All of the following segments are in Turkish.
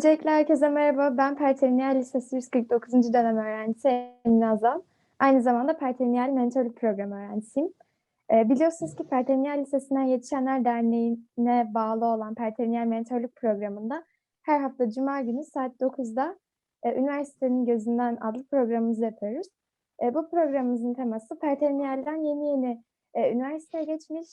Öncelikle herkese merhaba. Ben Perteniyel Lisesi 149. dönem öğrencisi Emine Azal. Aynı zamanda Perteniyel Mentorluk Programı öğrencisiyim. Ee, biliyorsunuz ki Perteniyel Lisesi'nden Yetişenler Derneği'ne bağlı olan Perteniyel Mentorluk Programı'nda her hafta Cuma günü saat 9'da e, Üniversitenin Gözünden adlı programımızı yapıyoruz. E, bu programımızın teması Perteniyel'den yeni yeni e, üniversiteye geçmiş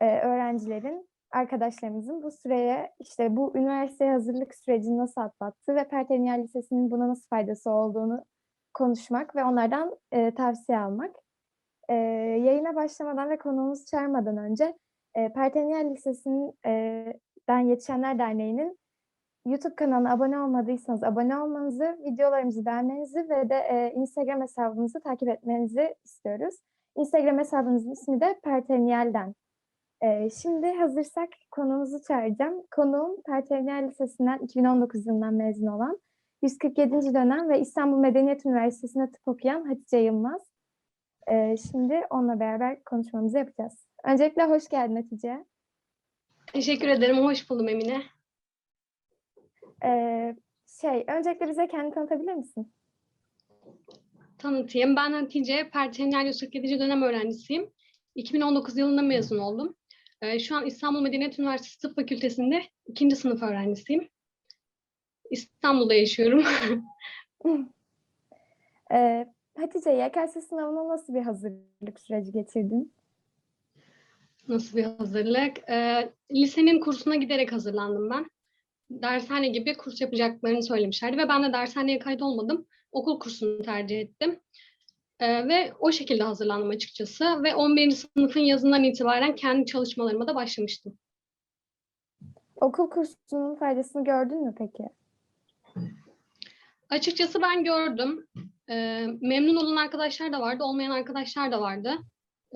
e, öğrencilerin arkadaşlarımızın bu süreye işte bu üniversiteye hazırlık sürecini nasıl atlattığı ve Perteniyel Lisesi'nin buna nasıl faydası olduğunu konuşmak ve onlardan e, tavsiye almak. E, yayına başlamadan ve konuğumuzu çağırmadan önce e, Perteniyel Lisesi'nden Yetişenler Derneği'nin YouTube kanalına abone olmadıysanız abone olmanızı, videolarımızı beğenmenizi ve de e, Instagram hesabımızı takip etmenizi istiyoruz. Instagram hesabımızın ismi de Perteniyel'den. Ee, şimdi hazırsak konuğumuzu çağıracağım. Konuğum Perteniyel Lisesi'nden 2019 yılından mezun olan 147. dönem ve İstanbul Medeniyet Üniversitesi'nde tıp okuyan Hatice Yılmaz. Ee, şimdi onunla beraber konuşmamızı yapacağız. Öncelikle hoş geldin Hatice. Teşekkür ederim. Hoş buldum Emine. Ee, şey, öncelikle bize kendini tanıtabilir misin? Tanıtayım. Ben Hatice, Perteniyel 147. dönem öğrencisiyim. 2019 yılında mezun oldum. Ee, Şu an İstanbul Medeniyet Üniversitesi Tıp Fakültesi'nde ikinci sınıf öğrencisiyim. İstanbul'da yaşıyorum. Ee, Hatice, YKS sınavına nasıl bir hazırlık süreci geçirdin? Nasıl bir hazırlık? Ee, lisenin kursuna giderek hazırlandım ben. Dershane gibi kurs yapacaklarını söylemişlerdi ve ben de dershaneye kaydolmadım. Okul kursunu tercih ettim. Ee, ve o şekilde hazırlandım açıkçası. Ve 11. sınıfın yazından itibaren kendi çalışmalarıma da başlamıştım. Okul kursunun faydasını gördün mü peki? Açıkçası ben gördüm. Ee, memnun olan arkadaşlar da vardı, olmayan arkadaşlar da vardı.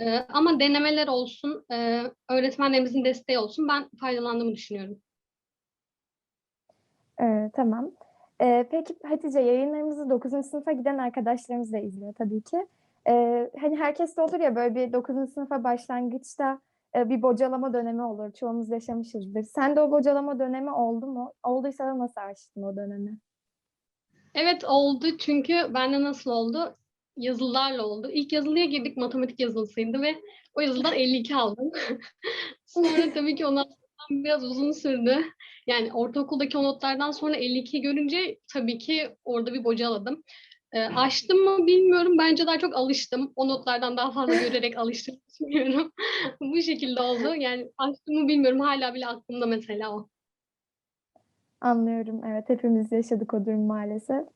Ee, ama denemeler olsun, e, öğretmenlerimizin desteği olsun ben faydalandığımı düşünüyorum. Ee, tamam. Ee, peki Hatice yayınlarımızı 9. sınıfa giden arkadaşlarımız da izliyor tabii ki. Ee, hani herkes de olur ya böyle bir 9. sınıfa başlangıçta e, bir bocalama dönemi olur. Çoğumuz yaşamışızdır. Sen de o bocalama dönemi oldu mu? Olduysa da nasıl aştın o dönemi? Evet oldu çünkü bende nasıl oldu? Yazılılarla oldu. İlk yazılıya girdik matematik yazılısıydı ve o yazılıdan 52 aldım. Sonra tabii ki ondan biraz uzun sürdü. Yani ortaokuldaki o notlardan sonra 52 görünce tabii ki orada bir bocaladım. Ee, aştım mı bilmiyorum. Bence daha çok alıştım. O notlardan daha fazla görerek alıştım düşünüyorum. Bu şekilde oldu. Yani aştım mı bilmiyorum. Hala bile aklımda mesela o. Anlıyorum. Evet, hepimiz yaşadık o durum maalesef.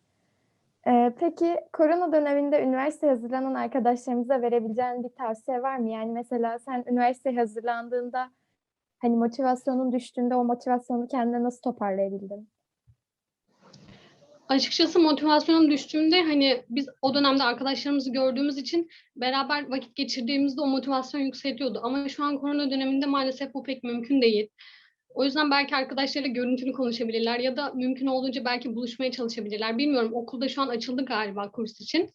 Ee, peki korona döneminde üniversiteye hazırlanan arkadaşlarımıza verebileceğin bir tavsiye var mı? Yani mesela sen üniversiteye hazırlandığında hani motivasyonun düştüğünde o motivasyonu kendine nasıl toparlayabildin? Açıkçası motivasyonum düştüğümde hani biz o dönemde arkadaşlarımızı gördüğümüz için beraber vakit geçirdiğimizde o motivasyon yükseliyordu. Ama şu an korona döneminde maalesef bu pek mümkün değil. O yüzden belki arkadaşlarıyla görüntülü konuşabilirler ya da mümkün olduğunca belki buluşmaya çalışabilirler. Bilmiyorum okulda şu an açıldı galiba kurs için.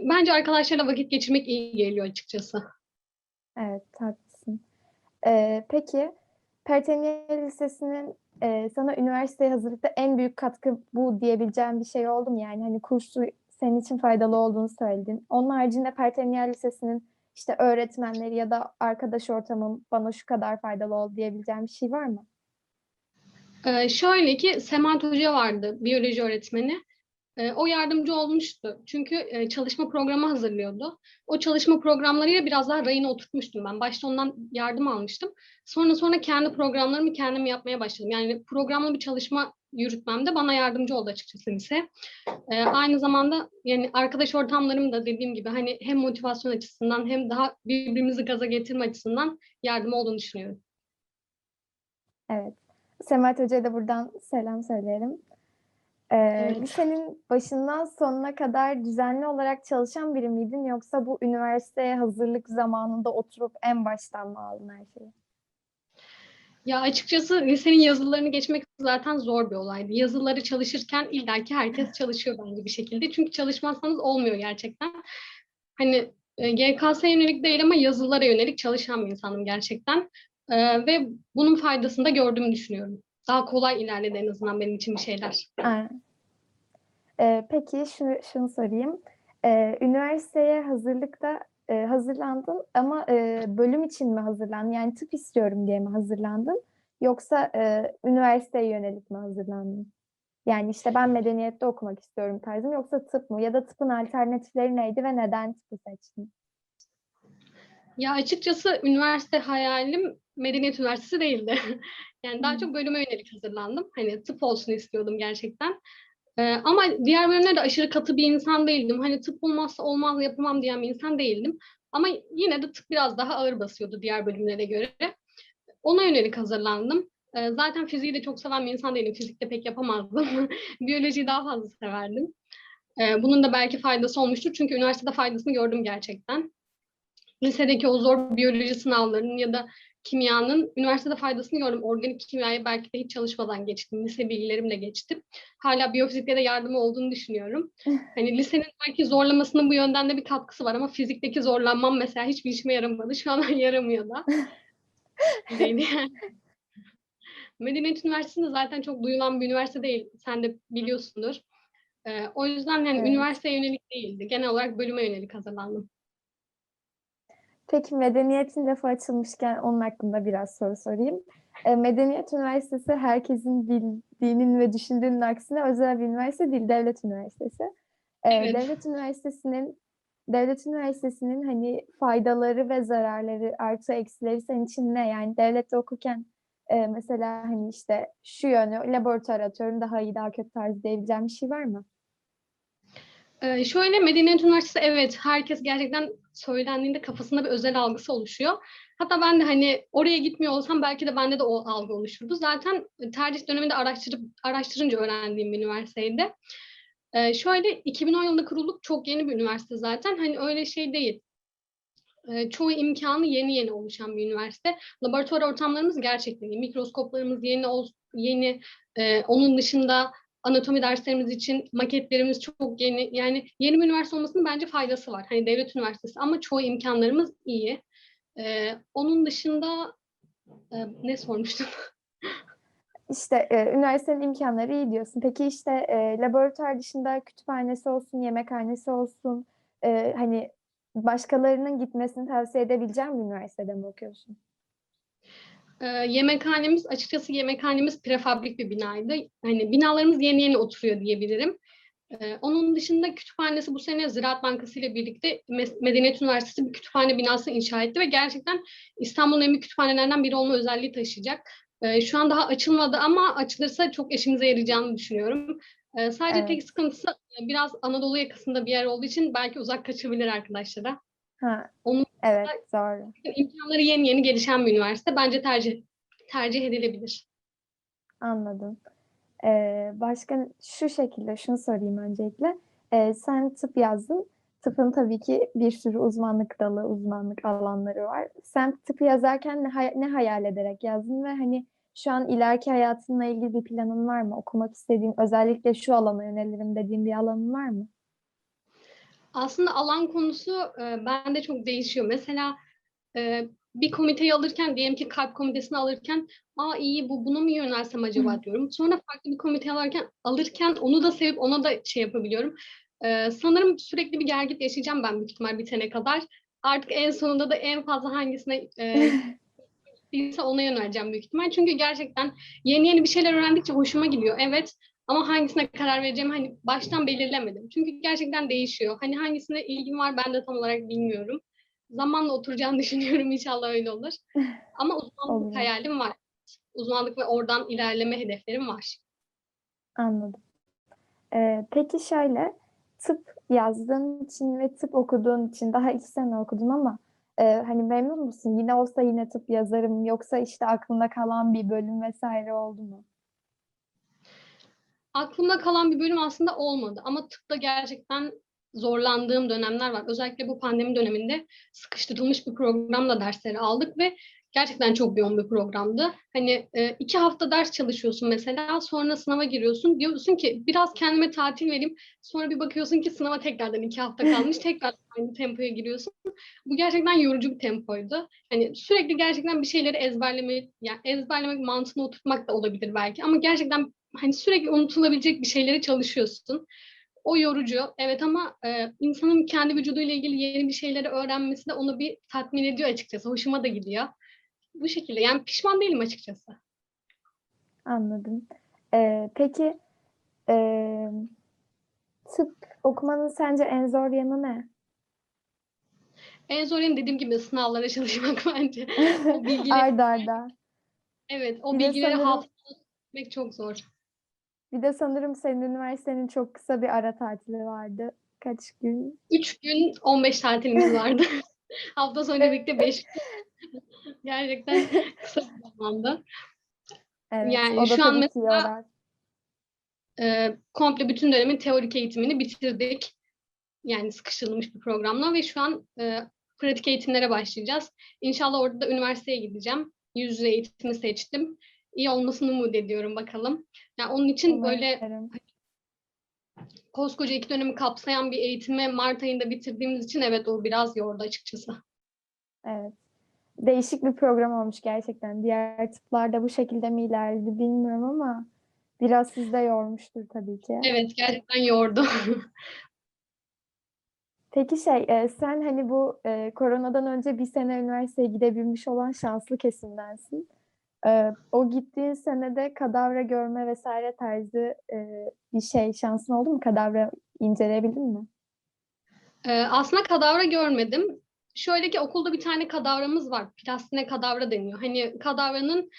Bence arkadaşlarla vakit geçirmek iyi geliyor açıkçası. Evet, haklısın. Ee, peki Perteniyel Lisesi'nin e, sana üniversiteye hazırlıkta en büyük katkı bu diyebileceğin bir şey oldu mu? Yani hani kursu senin için faydalı olduğunu söyledin. Onun haricinde Perteniyel Lisesi'nin işte öğretmenleri ya da arkadaş ortamım bana şu kadar faydalı oldu diyebileceğin bir şey var mı? Ee, şöyle ki Semahat Hoca vardı, biyoloji öğretmeni. Ee, o yardımcı olmuştu. Çünkü e, çalışma programı hazırlıyordu. O çalışma programlarıyla biraz daha rayına oturtmuştum ben. Başta ondan yardım almıştım. Sonra sonra kendi programlarımı kendim yapmaya başladım. Yani programlı bir çalışma yürütmemde bana yardımcı oldu açıkçası lise. Ee, aynı zamanda yani arkadaş ortamlarım da dediğim gibi hani hem motivasyon açısından hem daha birbirimizi gaza getirme açısından yardım olduğunu düşünüyorum. Evet. Semahat Hoca'ya da buradan selam söyleyelim. Ee, Evet. lisenin başından sonuna kadar düzenli olarak çalışan biri miydin yoksa bu üniversiteye hazırlık zamanında oturup en baştan mı aldın her şeyi? Ya açıkçası lisenin yazılarını geçmek zaten zor bir olaydı. Yazıları çalışırken illaki herkes çalışıyor bence bir şekilde. Çünkü çalışmazsanız olmuyor gerçekten. Hani e, GKS'ye yönelik değil ama yazılara yönelik çalışan bir insanım gerçekten. Ve bunun faydasını da gördüğümü düşünüyorum. Daha kolay ilerledi en azından benim için bir şeyler. Aynen. Ee, peki şunu, şunu sorayım. Ee, üniversiteye hazırlıkta e, hazırlandın ama e, bölüm için mi hazırlandın? Yani tıp istiyorum diye mi hazırlandın? Yoksa e, üniversiteye yönelik mi hazırlandın? Yani işte ben medeniyette okumak istiyorum tarzım yoksa tıp mı? Ya da tıpın alternatifleri neydi ve neden tıpı seçtin? Ya açıkçası üniversite hayalim Medeniyet Üniversitesi değildi. yani daha çok bölüme yönelik hazırlandım. Hani tıp olsun istiyordum gerçekten. Ee, ama diğer bölümlerde aşırı katı bir insan değildim. Hani tıp olmazsa olmaz yapamam diyen bir insan değildim. Ama yine de tıp biraz daha ağır basıyordu diğer bölümlere göre. Ona yönelik hazırlandım. Ee, zaten fiziği de çok seven bir insan değilim. Fizikte pek yapamazdım. Biyolojiyi daha fazla severdim. Ee, bunun da belki faydası olmuştur. Çünkü üniversitede faydasını gördüm gerçekten lisedeki o zor biyoloji sınavlarının ya da kimyanın üniversitede faydasını gördüm. Organik kimyayı belki de hiç çalışmadan geçtim. Lise bilgilerimle geçtim. Hala biyofizikte de yardımı olduğunu düşünüyorum. Hani lisenin belki zorlamasının bu yönden de bir katkısı var ama fizikteki zorlanmam mesela hiçbir işime yaramadı. Şu an yaramıyor da. Yani. Medeniyet Üniversitesi de zaten çok duyulan bir üniversite değil. Sen de biliyorsundur. Ee, o yüzden yani Evet. üniversiteye yönelik değildi. Genel olarak bölüme yönelik hazırlandım. Peki medeniyetin lafı açılmışken onun hakkında biraz soru sorayım. E, Medeniyet Üniversitesi herkesin bildiğinin ve düşündüğünün aksine özel bir üniversite değil, devlet üniversitesi. E, Evet. Devlet üniversitesinin devlet üniversitesinin hani faydaları ve zararları, artı eksileri senin için ne? Yani devlette okurken e, mesela hani işte şu yönü laboratuvar atıyorum daha iyi, daha kötü tarzı diyebileceğim bir şey var mı? Ee, şöyle Medeniyet Üniversitesi evet herkes gerçekten söylendiğinde kafasında bir özel algısı oluşuyor. Hatta ben de hani oraya gitmiyor olsam belki de bende de o algı oluşurdu. Zaten tercih döneminde araştırıp araştırınca öğrendiğim bir üniversiteydi. Ee, şöyle 2010 yılında kurulduk çok yeni bir üniversite zaten. Hani öyle şey değil. Ee, çoğu imkanı yeni yeni oluşan bir üniversite. Laboratuvar ortamlarımız gerçekten iyi. Mikroskoplarımız yeni yeni. Ee, onun dışında anatomi derslerimiz için maketlerimiz çok yeni. Yani yeni bir üniversite olmasının bence faydası var. Hani devlet üniversitesi ama çoğu imkanlarımız iyi. Ee, onun dışında e, ne sormuştun? İşte e, üniversitenin imkanları iyi diyorsun. Peki işte e, laboratuvar dışında kütüphanesi olsun, yemekhanesi olsun, e, hani başkalarının gitmesini tavsiye edebileceğim bir üniversitede mi okuyorsun? Ee, yemekhanemiz açıkçası yemekhanemiz prefabrik bir binaydı. Hani binalarımız yeni yeni oturuyor diyebilirim. Ee, onun dışında kütüphanesi bu sene Ziraat Bankası ile birlikte Medeniyet Üniversitesi bir kütüphane binası inşa etti ve gerçekten İstanbul'un en büyük kütüphanelerinden biri olma özelliği taşıyacak. Ee, şu an daha açılmadı ama açılırsa çok işimize yarayacağını düşünüyorum. Sadece Evet. tek sıkıntısı e, biraz Anadolu yakasında bir yer olduğu için belki uzak kaçabilir arkadaşlara. Ha, Onun evet doğru. imkanları yeni yeni gelişen bir üniversite. Bence tercih tercih edilebilir. Anladım. Ee, başka şu şekilde şunu sorayım öncelikle. Ee, sen tıp yazdın. Tıpın tabii ki bir sürü uzmanlık dalı, uzmanlık alanları var. Sen tıpı yazarken ne, hay- ne hayal ederek yazdın ve hani şu an ileriki hayatınla ilgili bir planın var mı? Okumak istediğin, özellikle şu alana yönelirim dediğin bir alanın var mı? Aslında alan konusu e, bende çok değişiyor. Mesela e, bir komiteyi alırken diyelim ki kalp komitesini alırken aa iyi bu buna mı yönelsem acaba diyorum. Sonra farklı bir komite alırken alırken onu da sevip ona da şey yapabiliyorum. E, sanırım sürekli bir gergit yaşayacağım ben büyük ihtimal bitene kadar. Artık en sonunda da en fazla hangisine e, ona yöneleceğim büyük ihtimal. Çünkü gerçekten yeni yeni bir şeyler öğrendikçe hoşuma gidiyor. Evet ama hangisine karar vereceğimi hani baştan belirlemedim. Çünkü gerçekten değişiyor. Hani hangisine ilgim var ben de tam olarak bilmiyorum. Zamanla oturacağını düşünüyorum inşallah öyle olur. Ama uzmanlık Olur. hayalim var. Uzmanlık ve oradan ilerleme hedeflerim var. Anladım. Ee, peki şöyle, tıp yazdığın için ve tıp okuduğun için daha iki sene okudun ama e, hani memnun musun? Yine olsa yine tıp yazarım yoksa işte aklında kalan bir bölüm vesaire oldu mu? Aklımda kalan bir bölüm aslında olmadı ama tıpta gerçekten zorlandığım dönemler var. Özellikle bu pandemi döneminde sıkıştırılmış bir programla dersleri aldık ve Gerçekten çok yoğun bir programdı. Hani e, iki hafta ders çalışıyorsun mesela, sonra sınava giriyorsun. Diyorsun ki biraz kendime tatil vereyim. Sonra bir bakıyorsun ki sınava tekrardan iki hafta kalmış. tekrar aynı tempoya giriyorsun. Bu gerçekten yorucu bir tempoydu. Hani sürekli gerçekten bir şeyleri ezberlemek, yani ezberlemek mantığına oturtmak da olabilir belki. Ama gerçekten hani sürekli unutulabilecek bir şeyleri çalışıyorsun. O yorucu, evet ama e, insanın kendi vücuduyla ilgili yeni bir şeyleri öğrenmesi de onu bir tatmin ediyor açıkçası. Hoşuma da gidiyor. Bu şekilde. Yani pişman değilim açıkçası. Anladım. Ee, peki ee, tıp okumanın sence en zor yanı ne? En zor yanı dediğim gibi sınavlara çalışmak bence. O bilgileri, Arda arda. evet, o bilgileri sanırım- tutmak çok zor. Bir de sanırım senin üniversitenin çok kısa bir ara tatili vardı. Kaç gün? 3 gün 15 tatilimiz vardı. Hafta sonu birlikte 5 gün. Gerçekten kısa bir zamanda. Evet, Yani o da şu an mesela-. Ee, komple bütün dönemin teorik eğitimini bitirdik. Yani sıkıştırılmış bir programla ve şu an e, pratik eğitimlere başlayacağız. İnşallah orada da üniversiteye gideceğim. Yüz yüze eğitimi seçtim. İyi olmasını umut ediyorum bakalım. Yani onun için böyle Umarım. koskoca iki dönemi kapsayan bir eğitimi Mart ayında bitirdiğimiz için evet o biraz yordu açıkçası. Evet. Değişik bir program olmuş gerçekten. Diğer tıplar da bu şekilde mi ilerledi bilmiyorum ama biraz sizi de yormuştur tabii ki. Evet gerçekten yordu. Peki şey, e, sen hani bu e, koronadan önce bir sene üniversiteye gidebilmiş olan şanslı kesimdensin. E, o gittiğin senede kadavra görme vesaire tarzı e, bir şey şansın oldu mu? Kadavra inceleyebildin mi? Ee, aslında kadavra görmedim. Şöyle ki okulda bir tane kadavramız var. Plastine kadavra deniyor. Hani kadavranın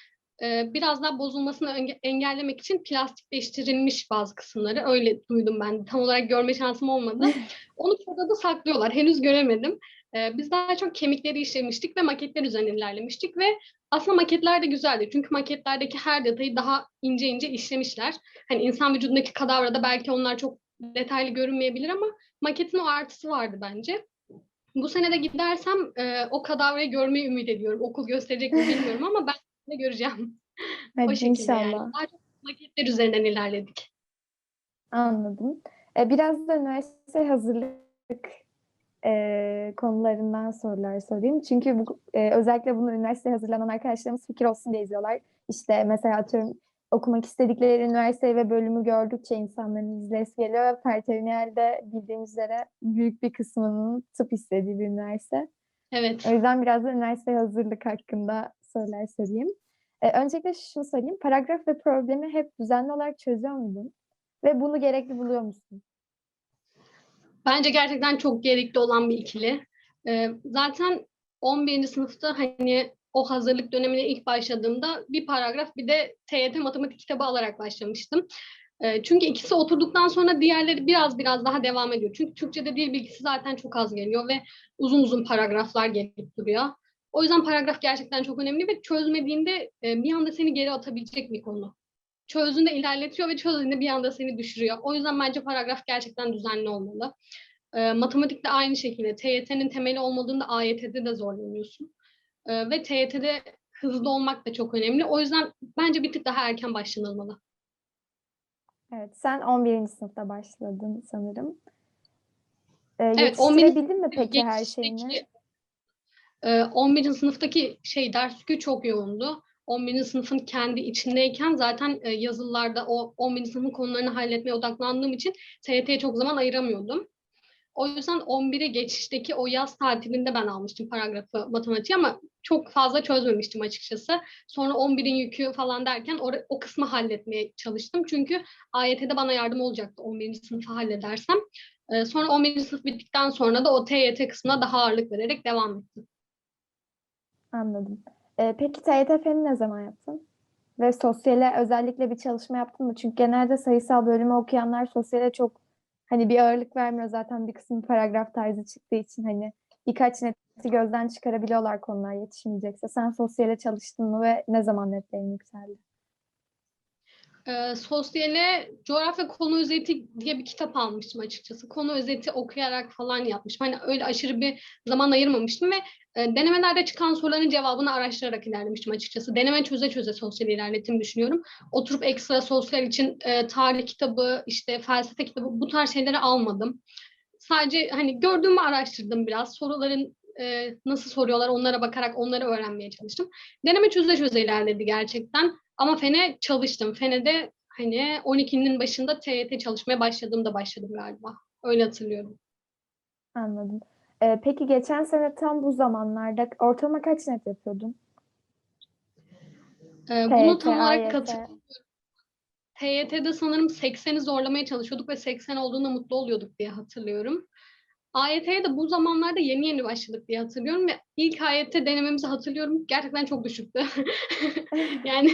e, biraz daha bozulmasını enge- engellemek için plastikleştirilmiş bazı kısımları. Öyle duydum ben. Tam olarak görme şansım olmadı. Onu da saklıyorlar. Henüz göremedim. Ee, biz daha çok kemikleri işlemiştik ve maketler üzerine ilerlemiştik ve aslında maketler de güzeldi. Çünkü maketlerdeki her detayı daha ince ince işlemişler. Hani insan vücudundaki kadavrada belki onlar çok detaylı görünmeyebilir ama maketin o artısı vardı bence. Bu sene de gidersem e, o kadavrayı görmeyi ümit ediyorum. Okul gösterecek mi bilmiyorum ama ben de göreceğim. o Hadi şekilde yani. inşallah. Daha çok maketler üzerinden ilerledik. Anladım. E, biraz da üniversite hazırlık e, konularından sorular sorayım. Çünkü bu, e, özellikle bunu üniversiteye hazırlanan arkadaşlarımız fikir olsun diye izliyorlar. İşte mesela atıyorum okumak istedikleri üniversite ve bölümü gördükçe insanların izlesi geliyor ve Pertevniyel'de bildiğimiz üzere büyük bir kısmının tıp istediği bir üniversite. Evet. O yüzden biraz da üniversite hazırlık hakkında sorular sorayım. Ee, öncelikle şunu sorayım. Paragraf ve problemi hep düzenli olarak çözüyor muydun? Ve bunu gerekli buluyor musun? Bence gerçekten çok gerekli olan bir ikili. Ee, zaten 11. sınıfta hani o hazırlık dönemine ilk başladığımda bir paragraf bir de TYT matematik kitabı alarak başlamıştım. Ee, çünkü ikisi oturduktan sonra diğerleri biraz biraz daha devam ediyor. Çünkü Türkçe'de dil bilgisi zaten çok az geliyor ve uzun uzun paragraflar gelip duruyor. O yüzden paragraf gerçekten çok önemli ve çözmediğinde e, bir anda seni geri atabilecek bir konu. Çözdüğünde ilerletiyor ve çözdüğünde bir anda seni düşürüyor. O yüzden bence paragraf gerçekten düzenli olmalı. E, matematikte aynı şekilde TYT'nin temeli olmadığında AYT'de de zorlanıyorsun. E, ve TYT'de hızlı olmak da çok önemli. O yüzden bence bir tık daha erken başlanılmalı. Evet, sen 11. sınıfta başladın sanırım. Ee, Evet, 11. yetiştirebildin mi peki her şeyini? e, 11. sınıftaki şey ders yükü çok yoğundu. 11. sınıfın kendi içindeyken zaten e, yazılılarda o 11. sınıfın konularını halletmeye odaklandığım için TYT'ye çok zaman ayıramıyordum. O yüzden 11'e geçişteki o yaz tatilinde ben almıştım paragrafı matematiği ama çok fazla çözmemiştim açıkçası. Sonra 11'in yükü falan derken o, o kısmı halletmeye çalıştım. Çünkü AYT'de bana yardım olacaktı 11. sınıfı halledersem. Ee, sonra 11. sınıf bittikten sonra da o TYT kısmına daha ağırlık vererek devam ettim. Anladım. Ee, peki TYT Fen'i ne zaman yaptın? Ve sosyale özellikle bir çalışma yaptın mı? Çünkü genelde sayısal bölümü okuyanlar sosyale çok hani bir ağırlık vermiyor zaten bir kısmı paragraf tarzı çıktığı için hani birkaç neti gözden çıkarabiliyorlar konular yetişmeyecekse. Sen sosyale çalıştın mı ve ne zaman netlerin yükseldi? Ee, sosyale coğrafya konu özeti diye bir kitap almıştım açıkçası. Konu özeti okuyarak falan yapmışım. Hani öyle aşırı bir zaman ayırmamıştım ve e, denemelerde çıkan soruların cevabını araştırarak ilerlemiştim açıkçası. Deneme çöze çöze sosyal ilerletim düşünüyorum. Oturup ekstra sosyal için e, tarih kitabı, işte felsefe kitabı bu tarz şeyleri almadım. Sadece hani gördüğümü araştırdım biraz. Soruların e, nasıl soruyorlar onlara bakarak onları öğrenmeye çalıştım. Deneme çöze çöze ilerledi gerçekten. Ama Fene çalıştım. Fene'de hani 12'nin başında TYT çalışmaya başladığımda başladım galiba. Öyle hatırlıyorum. Anladım. Ee, peki geçen sene tam bu zamanlarda ortalama kaç net yapıyordun? Ee, bunu tam olarak katılıyorum. TYT'de sanırım 80'i zorlamaya çalışıyorduk ve 80 olduğunda mutlu oluyorduk diye hatırlıyorum. AYT'ye de bu zamanlarda yeni yeni başladık diye hatırlıyorum ve ilk AYT denememizi hatırlıyorum. Gerçekten çok düşüktü. yani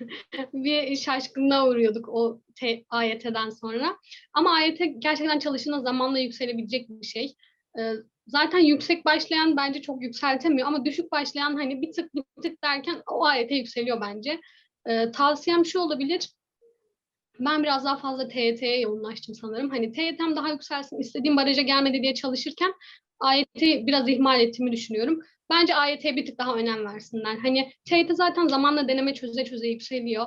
bir şaşkınlığa uğruyorduk o AYT'den sonra. Ama AYT gerçekten çalışına zamanla yükselebilecek bir şey. Ee, zaten yüksek başlayan bence çok yükseltemiyor ama düşük başlayan hani bir tık bir tık derken o AYT yükseliyor bence. Ee, tavsiyem şu olabilir. Ben biraz daha fazla TYT'ye yoğunlaştım sanırım. Hani TYT'm daha yükselsin, istediğim baraja gelmedi diye çalışırken AYT'yi biraz ihmal ettiğimi düşünüyorum. Bence AYT'ye bir tık daha önem versinler. Hani TYT zaten zamanla deneme çöze çöze yükseliyor.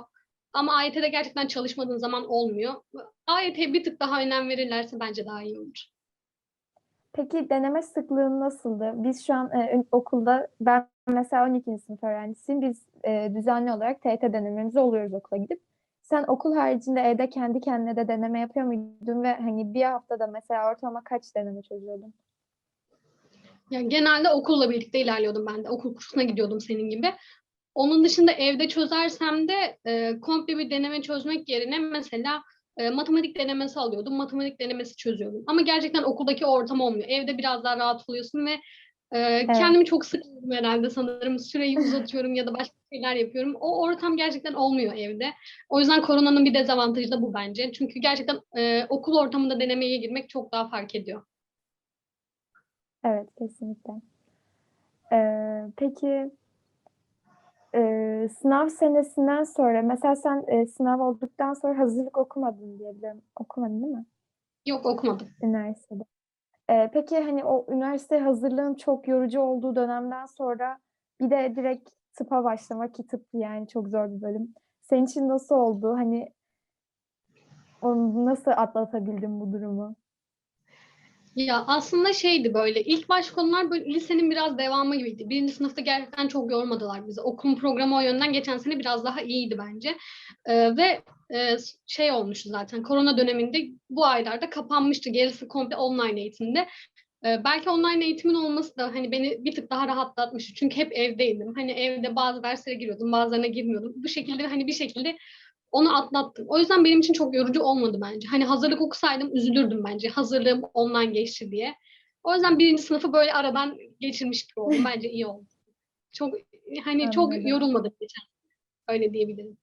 Ama AYT'de gerçekten çalışmadığın zaman olmuyor. AYT'ye bir tık daha önem verirlerse bence daha iyi olur. Peki deneme sıklığın nasıldı? Biz şu an e, okulda, ben mesela 12. sınıf öğrencisiyim. Biz e, düzenli olarak TYT denememizi oluyoruz okula gidip. Sen okul haricinde evde kendi kendine de deneme yapıyor muydun ve hani bir haftada mesela ortalama kaç deneme çözüyordun? Yani genelde okulla birlikte ilerliyordum ben de. Okul kursuna gidiyordum senin gibi. Onun dışında evde çözersem de e, komple bir deneme çözmek yerine mesela e, matematik denemesi alıyordum. Matematik denemesi çözüyordum. Ama gerçekten okuldaki ortam olmuyor. Evde biraz daha rahat oluyorsun ve e, kendimi çok sıkıyorum herhalde sanırım. Süreyi uzatıyorum ya da başka şeyler yapıyorum. O ortam gerçekten olmuyor evde. O yüzden koronanın bir dezavantajı da bu bence. Çünkü gerçekten e, okul ortamında denemeye girmek çok daha fark ediyor. Evet, kesinlikle. Ee, peki e, sınav senesinden sonra mesela sen e, sınav olduktan sonra hazırlık okumadın diye biliyorum. Okumadın değil mi? Yok okumadım. Üniversitede. Ee, peki hani o üniversite hazırlığın çok yorucu olduğu dönemden sonra bir de direkt tıpa başlamak ki tıp yani çok zor bir bölüm. Senin için nasıl oldu? Hani onu nasıl atlatabildin bu durumu? Ya aslında şeydi böyle ilk baş konular böyle lisenin biraz devamı gibiydi. Birinci sınıfta gerçekten çok yormadılar bizi. Okul programı o yönden geçen sene biraz daha iyiydi bence. Ee, ve e, şey olmuştu zaten korona döneminde bu aylarda kapanmıştı. Gerisi komple online eğitimde. Ee, belki online eğitimin olması da hani beni bir tık daha rahatlatmıştı. Çünkü hep evdeydim. Hani evde bazı derslere giriyordum, bazılarına girmiyordum. Bu şekilde hani bir şekilde onu atlattım. O yüzden benim için çok yorucu olmadı bence. Hani hazırlık okusaydım üzülürdüm bence. Hazırlığım online geçti diye. O yüzden birinci sınıfı böyle aradan geçirmiş gibi oldum. Bence iyi oldu. Çok hani Anladım. çok yorulmadım geçen. Öyle diyebilirim.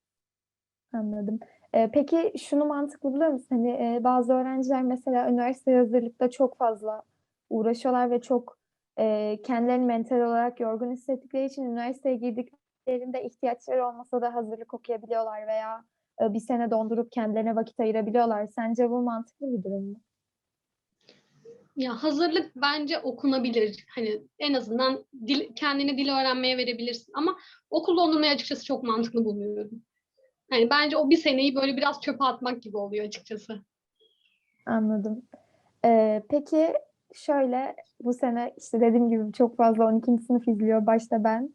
Anladım. Ee, peki şunu mantıklı buluyor musun? Hani e, bazı öğrenciler mesela üniversite hazırlıkta çok fazla uğraşıyorlar ve çok e, kendilerini mental olarak yorgun hissettikleri için üniversiteye girdiklerinde ihtiyaçları olmasa da hazırlık okuyabiliyorlar veya bir sene dondurup kendilerine vakit ayırabiliyorlar. Sence bu mantıklı bir durum mu? Ya hazırlık bence okunabilir. Hani en azından dil, kendini dil öğrenmeye verebilirsin. Ama okul dondurmayı açıkçası çok mantıklı bulmuyorum. Yani bence o bir seneyi böyle biraz çöpe atmak gibi oluyor açıkçası. Anladım. Ee, peki şöyle bu sene işte dediğim gibi çok fazla 12. sınıf izliyor başta ben.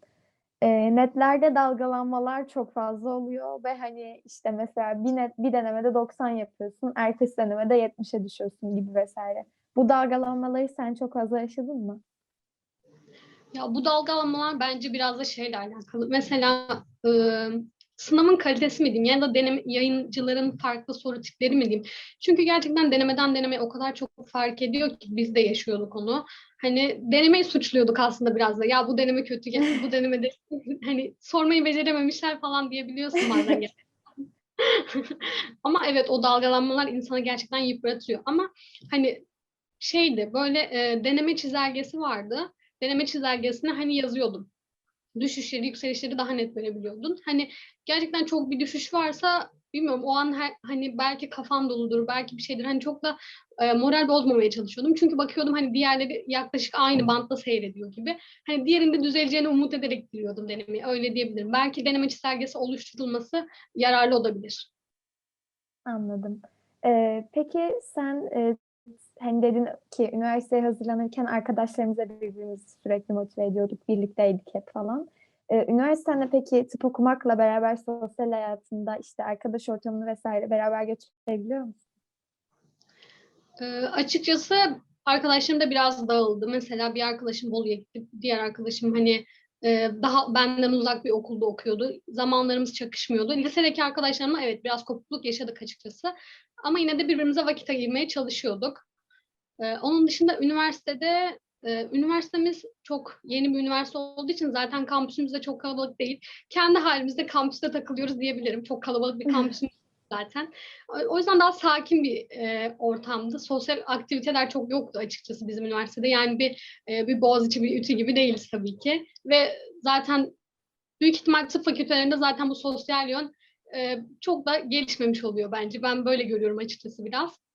Ee, netlerde dalgalanmalar çok fazla oluyor ve hani işte mesela bir net bir denemede 90 yapıyorsun, ertesi denemede 70'e düşüyorsun gibi vesaire. Bu dalgalanmaları sen çok fazla yaşadın mı? Ya bu dalgalanmalar bence biraz da şeyle alakalı. Mesela e, sınavın kalitesi mi diyeyim ya da deneme, yayıncıların farklı soru tipleri mi diyeyim. Çünkü gerçekten denemeden denemeye o kadar çok fark ediyor ki biz de yaşıyorduk onu. Hani denemeyi suçluyorduk aslında biraz da. Ya bu deneme kötü, ya bu denemede hani sormayı becerememişler falan diyebiliyorsun bazen. Ama evet o dalgalanmalar insanı gerçekten yıpratıyor. Ama hani şeydi böyle e, deneme çizelgesi vardı. Deneme çizelgesine hani yazıyordum. Düşüşleri, yükselişleri daha net görebiliyordun. Hani gerçekten çok bir düşüş varsa bilmiyorum o an her, hani belki kafam doludur, belki bir şeydir. Hani çok da e, moral bozmamaya çalışıyordum. Çünkü bakıyordum hani diğerleri yaklaşık aynı bantta seyrediyor gibi. Hani diğerinde düzeleceğini umut ederek giriyordum denemeye. Öyle diyebilirim. Belki deneme çizelgesi oluşturulması yararlı olabilir. Anladım. Ee, peki sen e, hani dedin ki üniversiteye hazırlanırken arkadaşlarımızla birbirimizi sürekli motive ediyorduk, birlikteydik hep falan. Ee, üniversitende peki tıp okumakla beraber sosyal hayatında işte arkadaş ortamını vesaire beraber götürebiliyor musun? Ee, açıkçası arkadaşlarım da biraz dağıldı. Mesela bir arkadaşım Bolu'ya gitti. Diğer arkadaşım hani e, daha benden uzak bir okulda okuyordu. Zamanlarımız çakışmıyordu. Lisedeki arkadaşlarımla evet biraz kopukluk yaşadık açıkçası. Ama yine de birbirimize vakit ayırmaya çalışıyorduk. Onun dışında üniversitede e, üniversitemiz çok yeni bir üniversite olduğu için zaten kampüsümüz de çok kalabalık değil. Kendi halimizde kampüste takılıyoruz diyebilirim. Çok kalabalık bir kampüsümüz zaten. O o yüzden daha sakin bir e, ortamdı. Sosyal aktiviteler çok yoktu açıkçası bizim üniversitede. Yani bir e, bir Boğaziçi, bir ütü gibi değiliz tabii ki. Ve zaten büyük ihtimal tıp fakültelerinde zaten bu sosyal yön e, çok da gelişmemiş oluyor bence. Ben böyle görüyorum açıkçası biraz.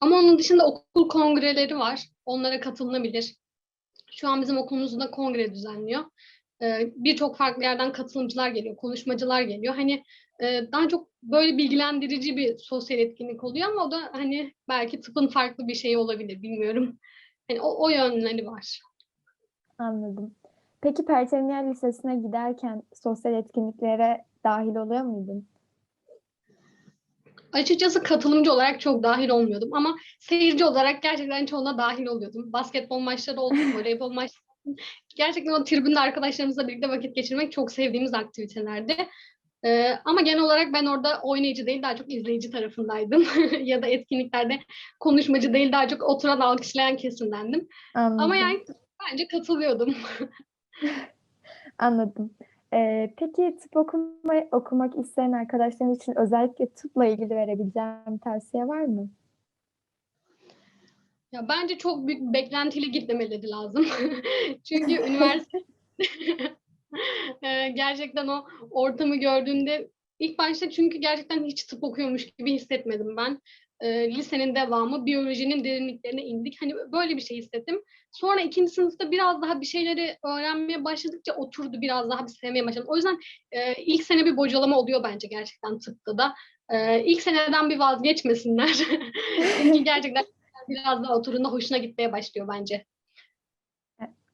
Ama onun dışında okul kongreleri var. Onlara katılınabilir. Şu an bizim okulumuzda kongre düzenliyor. Ee, Birçok farklı yerden katılımcılar geliyor, konuşmacılar geliyor. Hani e, daha çok böyle bilgilendirici bir sosyal etkinlik oluyor ama o da hani belki tıpın farklı bir şeyi olabilir, bilmiyorum. Hani o, o yönleri var. Anladım. Peki Pertemniyel Lisesi'ne giderken sosyal etkinliklere dahil oluyor muydun? Açıkçası katılımcı olarak çok dahil olmuyordum ama seyirci olarak gerçekten çoğuna dahil oluyordum. Basketbol maçları oldu, voleybol maçları. Gerçekten o tribünde arkadaşlarımızla birlikte vakit geçirmek çok sevdiğimiz aktivitelerdi. Ee, ama genel olarak ben orada oynayıcı değil daha çok izleyici tarafındaydım. ya da etkinliklerde konuşmacı değil daha çok oturan alkışlayan kesimdendim. Anladım. Ama yani bence katılıyordum. Anladım. Ee, peki tıp okuma, okumak isteyen arkadaşlarım için özellikle tıpla ilgili verebileceğim tavsiye var mı? Ya bence çok büyük bir beklentiyle gitmemeleri lazım. Çünkü üniversite gerçekten o ortamı gördüğünde ilk başta çünkü gerçekten hiç tıp okuyormuş gibi hissetmedim ben. Eee, lisenin devamı biyolojinin derinliklerine indik. Hani böyle bir şey hissettim. Sonra ikinci sınıfta biraz daha bir şeyleri öğrenmeye başladıkça oturdu biraz daha bir sevmeye başladım. O yüzden eee, ilk sene bir bocalama oluyor bence gerçekten tıpta da. Eee ilk seneden bir vazgeçmesinler. Çünkü gerçekten biraz daha oturduğunda hoşuna gitmeye başlıyor bence.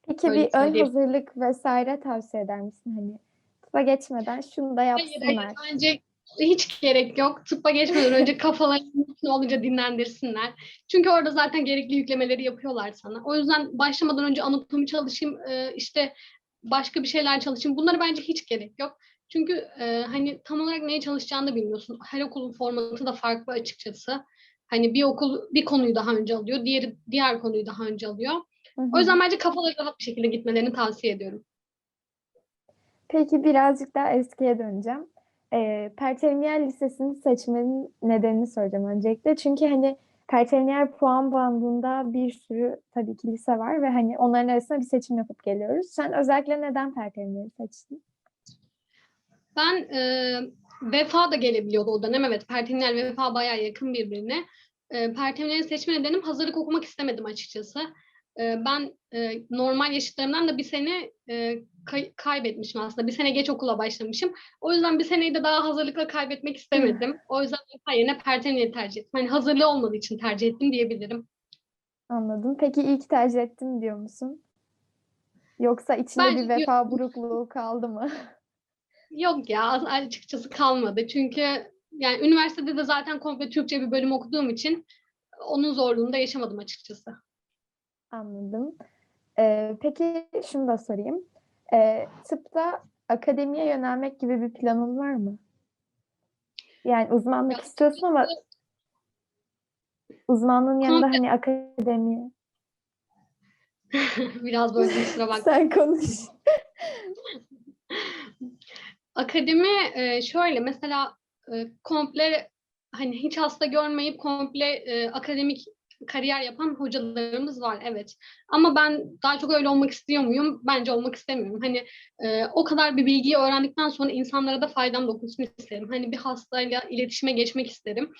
Peki Öyle bir ön hazırlık vesaire tavsiye eder misin? Hani tıpa geçmeden şunu da Hayır, yapsınlar. hayır, bence hiç gerek yok. Tıbba geçmeden önce kafalarını mümkün olunca dinlendirsinler. Çünkü orada zaten gerekli yüklemeleri yapıyorlar sana. O yüzden başlamadan önce anatomi çalışayım, e, işte başka bir şeyler çalışayım. Bunlara bence hiç gerek yok. Çünkü e, hani tam olarak neye çalışacağını da bilmiyorsun. Her okulun formatı da farklı açıkçası. Hani bir okul bir konuyu daha önce alıyor, diğeri diğer konuyu daha önce alıyor. Hı hı. O yüzden bence kafaları rahat bir şekilde gitmelerini tavsiye ediyorum. Peki birazcık daha eskiye döneceğim. Ee, Pertevniyel Lisesi'ni seçmenin nedenini soracağım öncelikle. Çünkü hani Pertevniyel puan bandında bir sürü tabii ki lise var ve hani onların arasında bir seçim yapıp geliyoruz. Sen özellikle neden Pertevniyel'i seçtin? Ben e, Vefa da gelebiliyordu o dönem. Evet, Perteminel ve Vefa bayağı yakın birbirine. E, Perteminel'i seçme nedenim hazırlık okumak istemedim açıkçası. E, ben e, normal yaşıtlarımdan da bir sene e, kay- kaybetmişim aslında. Bir sene geç okula başlamışım. O yüzden bir seneyi de daha hazırlıkla kaybetmek istemedim. O yüzden Vefa yerine Perteminel'i tercih ettim. Hani hazırlığı olmadığı için tercih ettim diyebilirim. Anladım. Peki ilk tercih ettim diyor musun? Yoksa içinde Bence bir vefa burukluğu kaldı mı? Yok ya açıkçası kalmadı. Çünkü yani üniversitede de zaten komple Türkçe bir bölüm okuduğum için onun zorluğunu da yaşamadım açıkçası. Anladım. Ee, peki şunu da sorayım. Ee, tıpta akademiye yönelmek gibi bir planın var mı? Yani uzmanlık Ya, istiyorsun ama uzmanlığın yanında hani akademiye. Biraz böyle kusura bak. Sen konuş. Akademi e, şöyle mesela e, komple hani hiç hasta görmeyip komple e, akademik kariyer yapan hocalarımız var evet. Ama ben daha çok öyle olmak istiyor muyum? Bence olmak istemiyorum. Hani e, o kadar bir bilgiyi öğrendikten sonra insanlara da faydam dokunsun isterim. Hani bir hastayla iletişime geçmek isterim.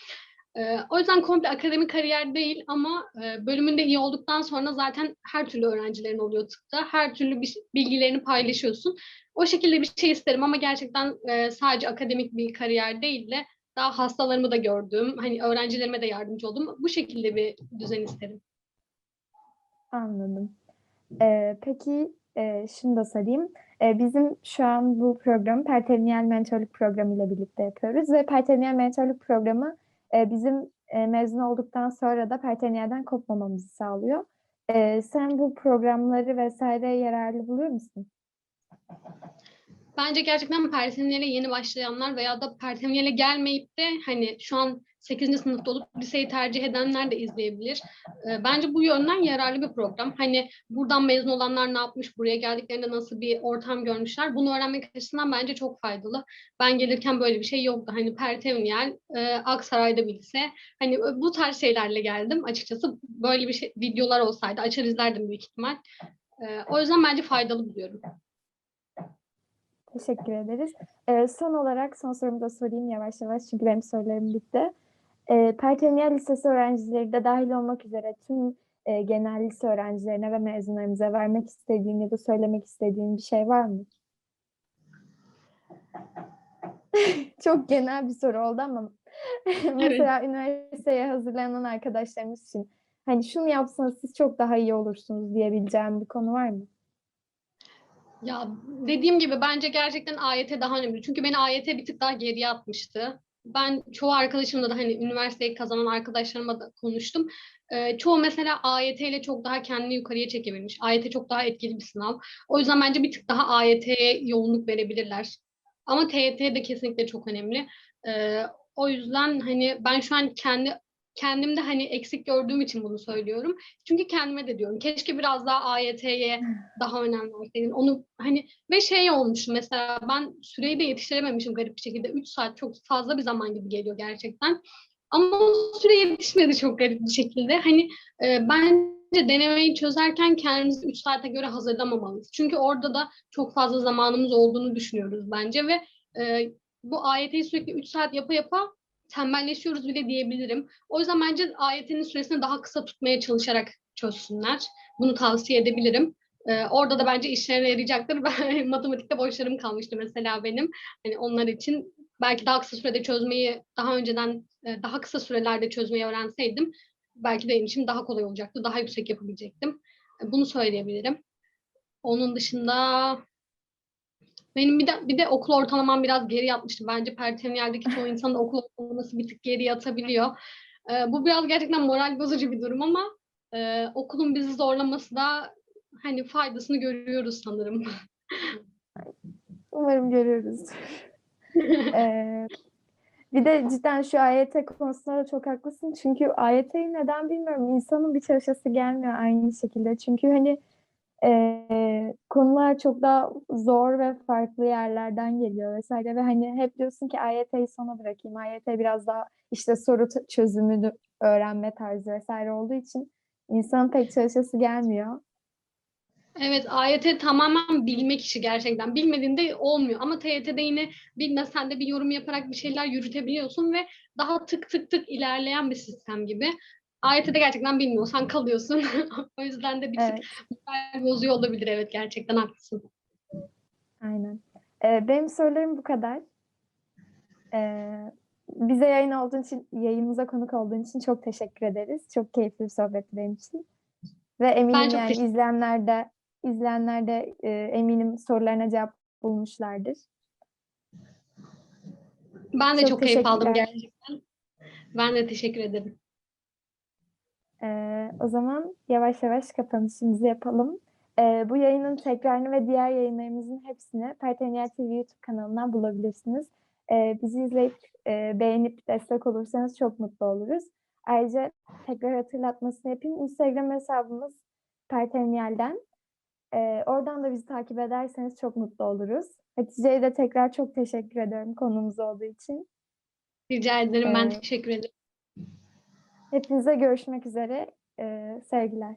E, o yüzden komple akademik kariyer değil ama e, bölümünde iyi olduktan sonra zaten her türlü öğrencilerin oluyor tıpta. Her türlü bir, bilgilerini paylaşıyorsun. O şekilde bir şey isterim ama gerçekten e, sadece akademik bir kariyer değil de daha hastalarımı da gördüm. Hani öğrencilerime de yardımcı oldum. Bu şekilde bir düzen isterim. Anladım. Ee, peki e, şunu da sorayım. Ee, bizim şu an bu programı Perteniyel Mentorluk Programı ile birlikte yapıyoruz ve Perteniyel Mentorluk Programı e, bizim e, mezun olduktan sonra da Perteniyel'den kopmamamızı sağlıyor. Ee, sen bu programları vesaire yararlı buluyor musun? Bence gerçekten Pertemniyel'e yeni başlayanlar veya da Pertemniyel'e gelmeyip de hani şu an 8. sınıfta olup liseyi tercih edenler de izleyebilir. Ee, Bence bu yönden yararlı bir program. Hani buradan mezun olanlar ne yapmış, buraya geldiklerinde nasıl bir ortam görmüşler. Bunu öğrenmek açısından bence çok faydalı. Ben gelirken böyle bir şey yoktu. Hani Pertemniyel, e, Aksaray'da bir lise. Hani bu tarz şeylerle geldim. Açıkçası böyle bir şey, videolar olsaydı açar izlerdim büyük ihtimal. Ee, O yüzden bence faydalı buluyorum. Teşekkür ederiz. Ee, son olarak son sorumu da sorayım yavaş yavaş çünkü benim sorularım bitti. Ee, Perteniyel Lisesi öğrencileri de dahil olmak üzere tüm e, genel lise öğrencilerine ve mezunlarımıza vermek istediğin ya da söylemek istediğin bir şey var mı? Çok genel bir soru oldu ama mesela üniversiteye hazırlanan arkadaşlarımız için hani şunu yapsanız siz çok daha iyi olursunuz diyebileceğim bir konu var mı? Ya dediğim gibi bence gerçekten AYT daha önemli. Çünkü beni AYT bir tık daha geriye atmıştı. Ben çoğu arkadaşımla da hani üniversiteyi kazanan arkadaşlarıma da konuştum. Ee, çoğu mesela AYT ile çok daha kendini yukarıya çekebilmiş. AYT çok daha etkili bir sınav. O yüzden bence bir tık daha AYT'ye yoğunluk verebilirler. Ama TYT de kesinlikle çok önemli. Ee, o yüzden hani ben şu an kendi kendimde hani eksik gördüğüm için bunu söylüyorum. Çünkü kendime de diyorum keşke biraz daha AYT'ye daha önem verseydin. Onu hani ve şey olmuş mesela ben süreyi de yetiştirememişim garip bir şekilde. 3 saat çok fazla bir zaman gibi geliyor gerçekten. Ama süre yetişmedi çok garip bir şekilde. Hani e, bence denemeyi çözerken kendimizi 3 saate göre hazırlamamalıyız. Çünkü orada da çok fazla zamanımız olduğunu düşünüyoruz bence ve e, bu AYT'yi sürekli 3 saat yapa yapa tembelleşiyoruz bile diyebilirim. O yüzden bence AYT'nin süresini daha kısa tutmaya çalışarak çözsünler. Bunu tavsiye edebilirim. Ee, orada da bence işlerine yarayacaktır. Matematikte boşlarım kalmıştı mesela benim. Hani onlar için belki daha kısa sürede çözmeyi daha önceden e, daha kısa sürelerde çözmeyi öğrenseydim belki benim için daha kolay olacaktı. Daha yüksek yapabilecektim. Bunu söyleyebilirim. Onun dışında benim bir de, bir de okul ortalamam biraz geri yatmıştı. Bence Pertemniyel'deki çoğu insanın okul ortalaması bir tık geri yatabiliyor. Ee, bu biraz gerçekten moral bozucu bir durum ama e, okulun bizi zorlaması da hani faydasını görüyoruz sanırım. Umarım görürüz. Ee, bir de cidden şu AYT konusunda da çok haklısın. Çünkü AYT'yi neden bilmiyorum. İnsanın bir çalışası gelmiyor aynı şekilde. Çünkü hani e, konular çok daha zor ve farklı yerlerden geliyor vesaire. Ve hani hep diyorsun ki AYT'yi sona bırakayım. AYT biraz daha işte soru çözümünü öğrenme tarzı vesaire olduğu için insanın pek çalışası gelmiyor. Evet, AYT tamamen bilmek işi gerçekten. Bilmediğinde olmuyor. Ama TYT'de yine bilmesen de bir yorum yaparak bir şeyler yürütebiliyorsun ve daha tık tık tık ilerleyen bir sistem gibi. AYT'de gerçekten bilmiyorsan kalıyorsun. o yüzden de bir Evet. bozuyor olabilir. Evet, gerçekten haklısın. Aynen. Ee, benim sorularım bu kadar. Ee, bize yayın olduğun için, yayınımıza konuk olduğun için çok teşekkür ederiz. Çok keyifli bir sohbetti benim için. Ve eminim yani izleyenler de, izleyenler de e, eminim sorularına cevap bulmuşlardır. Ben de Çok çok, keyif aldım gerçekten. Ben de teşekkür ederim. Ee, o zaman yavaş yavaş kapanışımızı yapalım. Ee, bu yayının tekrarını ve diğer yayınlarımızın hepsini Perteniyel TV YouTube kanalından bulabilirsiniz. Ee, bizi izleyip e, beğenip destek olursanız çok mutlu oluruz. Ayrıca tekrar hatırlatmasını yapayım. Instagram hesabımız Perteniyel'den. Ee, oradan da bizi takip ederseniz çok mutlu oluruz. Hatice'ye de tekrar çok teşekkür ediyorum konuğumuz olduğu için. Rica ederim. Ben Evet. teşekkür ederim. Hepinize görüşmek üzere. Ee, sevgiler.